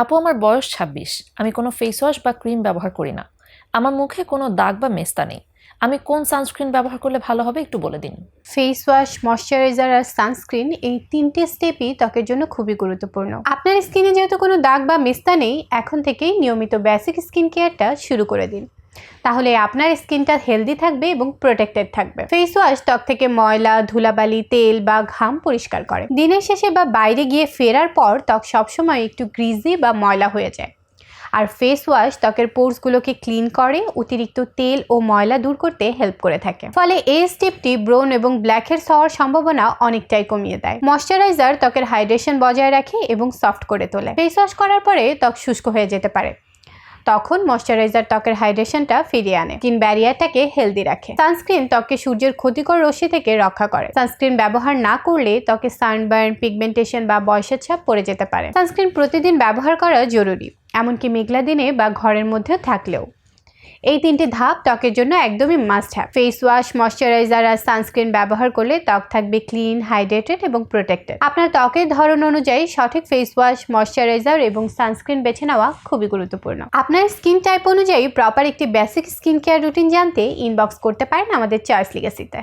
আপু, আমার বয়স ছাব্বিশ। আমি কোনো ফেস ওয়াশ বা ক্রিম ব্যবহার করি না। আমার মুখে কোনো দাগ বা মেস্তা নেই। আমি কোন সানস্ক্রিন ব্যবহার করলে ভালো হবে একটু বলে দিন। ফেস ওয়াশ ময়শ্চারাইজার আর সানস্ক্রিন এই তিনটে স্টেপই ত্বকের জন্য খুবই গুরুত্বপূর্ণ। আপনার স্কিনে যেহেতু কোনো দাগ বা মেস্তা নেই, এখন থেকেই নিয়মিত বেসিক স্কিন কেয়ারটা শুরু করে দিন। তাহলে আপনার স্কিনটা হেলদি থাকবে এবং প্রোটেক্টেড থাকবে। ফেস ওয়াশ ত্বক থেকে ময়লা, ধুলাবালি, তেল বা ঘাম পরিষ্কার করে। দিনের শেষে বা বাইরে গিয়ে ফেরার পর ত্বক সবসময় একটু গ্রিজি বা ময়লা হয়ে যায়। আর ফেস ওয়াশ ত্বকের পোর্সগুলোকে ক্লিন করে, অতিরিক্ত তেল ও ময়লা দূর করতে হেল্প করে থাকে। ফলে এই স্টেপটি ব্রোন এবং ব্ল্যাকহেডস হওয়ার সম্ভাবনা অনেকটাই কমিয়ে দেয়। ময়শ্চারাইজার ত্বকের হাইড্রেশন বজায় রাখে এবং সফট করে তোলে। ফেস ওয়াশ করার পরে ত্বক শুষ্ক হয়ে যেতে পারে। তখন ময়শ্চারাইজার ত্বকের হাইড্রেশনটা ফিরিয়ে আনে। স্কিন ব্যারিয়ারটাকে হেলদি রাখে। সানস্ক্রিন ত্বককে সূর্যের ক্ষতিকর রশ্মি থেকে রক্ষা করে। সানস্ক্রিন ব্যবহার না করলে ত্বকে সানবার্ন পিগমেন্টেশন বা বয়সের ছাপ পড়ে যেতে পারে। সানস্ক্রিন প্রতিদিন ব্যবহার করা জরুরি। এমনকি মেঘলা দিনে বা ঘরের মধ্যে থাকলেও। এই তিনটি ধাপ ত্বকের জন্য একদমই must have face wash moisturiser R sunscreen ব্যবহার করলে ত্বক থাকবে ক্লিন হাইড্রেটেড এবং প্রোটেক্টেড আপনার ত্বকের ধরন অনুযায়ী সঠিক ফেস ওয়াশ ময়শ্চারাইজার এবং সানস্ক্রিন বেছে নেওয়া খুবই গুরুত্বপূর্ণ। আপনার স্কিন টাইপ অনুযায়ী প্রপার একটি বেসিক স্কিন কেয়ার রুটিন জানতে ইনবক্স করতে পারেন আমাদের চার্জ লিগেসিতে